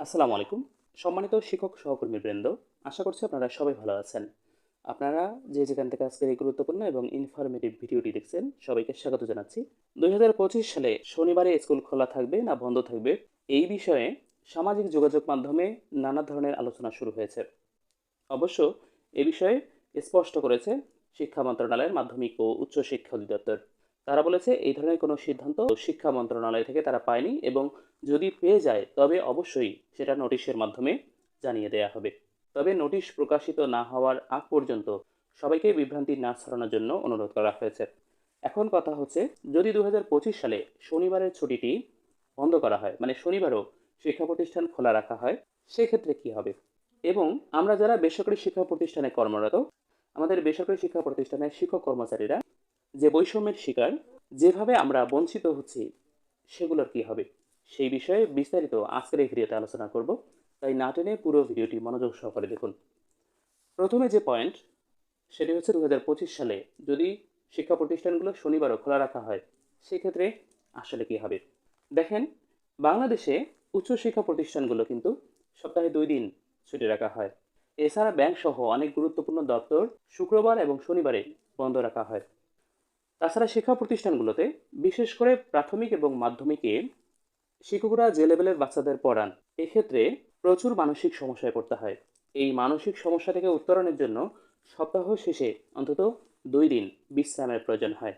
আসসালামু আলাইকুম। সম্মানিত শিক্ষক সহকর্মী বৃন্দ আশা করছি আপনারা সবাই ভালো আছেন। আপনারা যে যেখান থেকে আজকের এই গুরুত্বপূর্ণ এবং ইনফরমেটিভ ভিডিওটি দেখছেন, সবাইকে স্বাগত জানাচ্ছি। দুই হাজার পঁচিশ সালে শনিবারে স্কুল খোলা থাকবে না বন্ধ থাকবে, এই বিষয়ে সামাজিক যোগাযোগ মাধ্যমে নানা ধরনের আলোচনা শুরু হয়েছে। অবশ্য এ বিষয়ে স্পষ্ট করেছে শিক্ষা মন্ত্রণালয়ের মাধ্যমিক ও উচ্চশিক্ষা অধিদপ্তর। তারা বলেছে, এই ধরনের কোনো সিদ্ধান্ত শিক্ষা মন্ত্রণালয় থেকে তারা পায়নি এবং যদি পেয়ে যায়, তবে অবশ্যই সেটা নোটিশের মাধ্যমে জানিয়ে দেয়া হবে। তবে নোটিশ প্রকাশিত না হওয়ার আগ পর্যন্ত সবাইকে বিভ্রান্তি না ছড়ানোর জন্য অনুরোধ করা হয়েছে। এখন কথা হচ্ছে, যদি দু হাজার পঁচিশ সালে শনিবারের ছুটিটি বন্ধ করা হয় মানে শনিবারও শিক্ষা প্রতিষ্ঠান খোলা রাখা হয়, সেক্ষেত্রে কি হবে? এবং আমরা যারা বেসরকারি শিক্ষা প্রতিষ্ঠানে কর্মরত, আমাদের বেসরকারি শিক্ষা প্রতিষ্ঠানের শিক্ষক কর্মচারীরা যে বৈষম্যের শিকার, যেভাবে আমরা বঞ্চিত হচ্ছি, সেগুলোর কি হবে? সেই বিষয়ে বিস্তারিত আজকের এই ভিডিওতে আলোচনা করব। তাই না টেনে পুরো ভিডিওটি মনোযোগ সহকারে দেখুন। প্রথমে যে পয়েন্ট সেটি হচ্ছে দু হাজার পঁচিশ সালে যদি শিক্ষা প্রতিষ্ঠানগুলো শনিবারও খোলা রাখা হয়, সেক্ষেত্রে আসলে কি হবে? দেখেন, বাংলাদেশে উচ্চশিক্ষা প্রতিষ্ঠানগুলো কিন্তু সপ্তাহে দুই দিন ছুটি রাখা হয়। এছাড়া ব্যাংক সহ অনেক গুরুত্বপূর্ণ দপ্তর শুক্রবার এবং শনিবারে বন্ধ রাখা হয়। তাছাড়া শিক্ষা প্রতিষ্ঠানগুলোতে বিশেষ করে প্রাথমিক এবং মাধ্যমিকে শিক্ষকরা যে লেভেলের বাচ্চাদের পড়ান, এক্ষেত্রে প্রচুর মানসিক সমস্যায় পড়তে হয়। এই মানসিক সমস্যা থেকে উত্তরণের জন্য সপ্তাহ শেষে অন্তত দুই দিন বিশ্রামের প্রয়োজন হয়।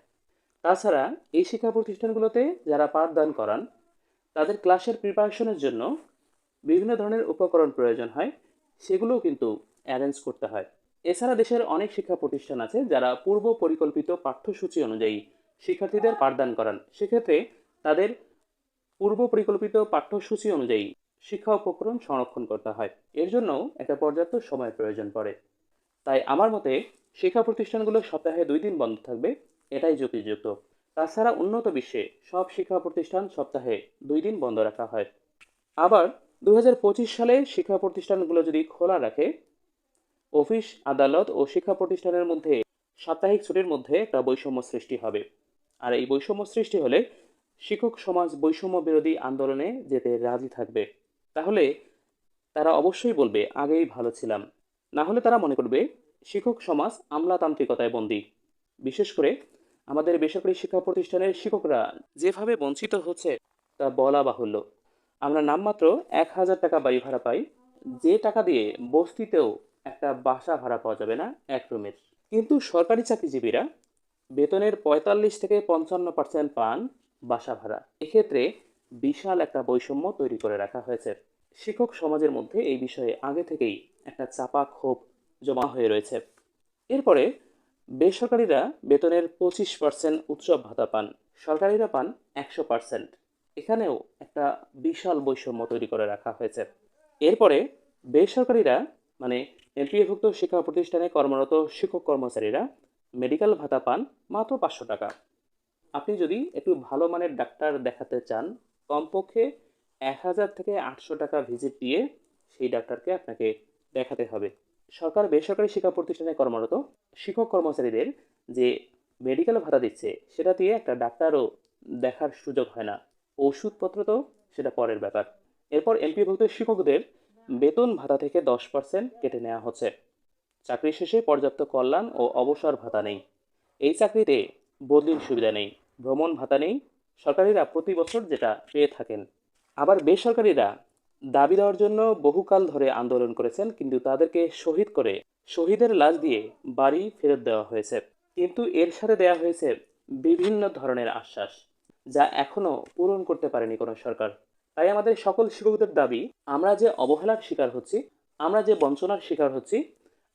তাছাড়া এই শিক্ষা প্রতিষ্ঠানগুলোতে যারা পাঠদান করান, তাদের ক্লাসের প্রিপারেশনের জন্য বিভিন্ন ধরনের উপকরণ প্রয়োজন হয়, সেগুলোও কিন্তু অ্যারেঞ্জ করতে হয়। এছাড়া দেশের অনেক শিক্ষা প্রতিষ্ঠান আছে যারা পূর্ব পরিকল্পিত পাঠ্যসূচি অনুযায়ী শিক্ষার্থীদের পাঠদান করান। সেক্ষেত্রে তাদের পূর্ব পরিকল্পিত পাঠ্যসূচি অনুযায়ী শিক্ষা উপকরণ সংরক্ষণ করতে হয়। এর জন্য একটা পর্যাপ্ত সময় প্রয়োজন পড়ে। তাই আমার মতে শিক্ষা প্রতিষ্ঠানগুলো সপ্তাহে দুই দিন বন্ধ থাকবে, এটাই যুক্তিযুক্ত। তাছাড়া উন্নত বিশ্বে সব শিক্ষা প্রতিষ্ঠান সপ্তাহে দুই দিন বন্ধ রাখা হয়। আবার দু হাজার পঁচিশ সালে শিক্ষা প্রতিষ্ঠানগুলো যদি খোলা রাখে অফিস, আদালত ও শিক্ষা প্রতিষ্ঠানের মধ্যে সাপ্তাহিক ছুটির মধ্যে একটা বৈষম্য সৃষ্টি হবে। আর এই বৈষম্য সৃষ্টি হলে শিক্ষক সমাজ বৈষম্য বিরোধী আন্দোলনে যেতে রাজি থাকবে। তাহলে তারা অবশ্যই বলবে, আগেই ভালো ছিলাম। না হলে তারা মনে করবে, শিক্ষক সমাজ আমলাতান্ত্রিকতায় বন্দী। বিশেষ করে আমাদের বেসরকারি শিক্ষা প্রতিষ্ঠানের শিক্ষকরা যেভাবে বঞ্চিত হচ্ছে, তা বলা বাহুল্য। আমরা নামমাত্র এক হাজার টাকা বাড়ি ভাড়া পাই। যে টাকা দিয়ে বস্তিতেও একটা বাসা ভাড়া পাওয়া যাবে না, এক রুমের কিন্তু সরকারি চাকরিজীবীরা বেতনের পঁয়তাল্লিশ থেকে পঞ্চান্ন পার্সেন্ট পান বাসা ভাড়া। এক্ষেত্রে বিশাল একটা বৈষম্য তৈরি করে রাখা হয়েছে। শিক্ষক সমাজের মধ্যে এই বিষয়ে আগে থেকেই একটা চাপা ক্ষোভ জমা হয়ে রয়েছে। এরপরে বেসরকারিরা বেতনের পঁচিশ পার্সেন্ট উৎসব ভাতা পান, সরকারিরা পান একশো পার্সেন্ট এখানেও একটা বিশাল বৈষম্য তৈরি করে রাখা হয়েছে। এরপরে বেসরকারিরা মানে এনপিএভুক্ত শিক্ষা প্রতিষ্ঠানে কর্মরত শিক্ষক কর্মচারীরা মেডিকেল ভাতা পান মাত্র পাঁচশো টাকা। আপনি যদি একটু ভালো মানের ডাক্তার দেখাতে চান, কমপক্ষে এক হাজার থেকে আটশো টাকা ভিজিট দিয়ে সেই ডাক্তারকে আপনাকে দেখাতে হবে। সরকার বেসরকারি শিক্ষা প্রতিষ্ঠানে কর্মরত শিক্ষক কর্মচারীদের যে মেডিকেল ভাতা দিচ্ছে, সেটা দিয়ে একটা ডাক্তারও দেখার সুযোগ হয় না। ওষুধপত্র তো সেটা পরের ব্যাপার। এরপর এমপিভুক্ত শিক্ষকদের বেতন ভাতা থেকে দশ পার্সেন্ট কেটে নেওয়া হচ্ছে। চাকরি শেষে পর্যাপ্ত কল্যাণ ও অবসর ভাতা নেই। এই চাকরিতে বদলির সুবিধা নেই, ভ্রমণ ভাতা নেই, সরকারিরা প্রতি বছর যেটা পেয়ে থাকেন। আবার বেসরকারিরা দাবি দেওয়ার জন্য বহুকাল ধরে আন্দোলন করেছেন, কিন্তু তাদেরকে শহীদ করে শহীদের লাশ দিয়ে বাড়ি ফেরত দেওয়া হয়েছে। কিন্তু এর সাথে দেওয়া হয়েছে বিভিন্ন ধরনের আশ্বাস, যা এখনও পূরণ করতে পারেনি কোনো সরকার। তাই আমাদের সকল শিক্ষকদের দাবি, আমরা যে অবহেলার শিকার হচ্ছি, আমরা যে বঞ্চনার শিকার হচ্ছি,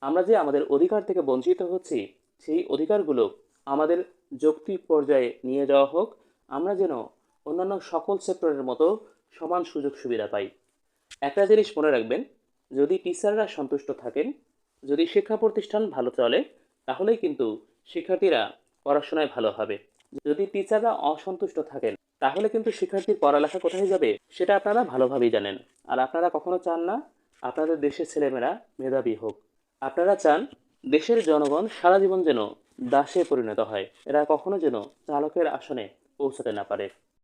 আমরা যে আমাদের অধিকার থেকে বঞ্চিত হচ্ছি, সেই অধিকারগুলো আমাদের যৌক্তিক পর্যায়ে নিয়ে যাওয়া হোক, আমরা যেন অন্যান্য সকল সেক্টরের মতো সমান সুযোগ সুবিধা পাই। একটা জিনিস মনে রাখবেন, যদি টিচাররা সন্তুষ্ট থাকেন, যদি শিক্ষা প্রতিষ্ঠান ভালো চলে, তাহলেই কিন্তু শিক্ষার্থীরা পড়াশোনায় ভালো হবে। যদি টিচাররা অসন্তুষ্ট থাকেন তাহলে কিন্তু শিক্ষার্থীর পড়ালেখা কোথায় যাবে সেটা আপনারা ভালোভাবেই জানেন। আর আপনারা কখনো চান না আপনাদের দেশের ছেলেমেয়েরা মেধাবী হোক। আপনারা চান দেশের জনগণ সারা জীবন যেন দাসে পরিণত হয়। এরা কখনো যেন চালকের আসনে পৌঁছাতে না পারে।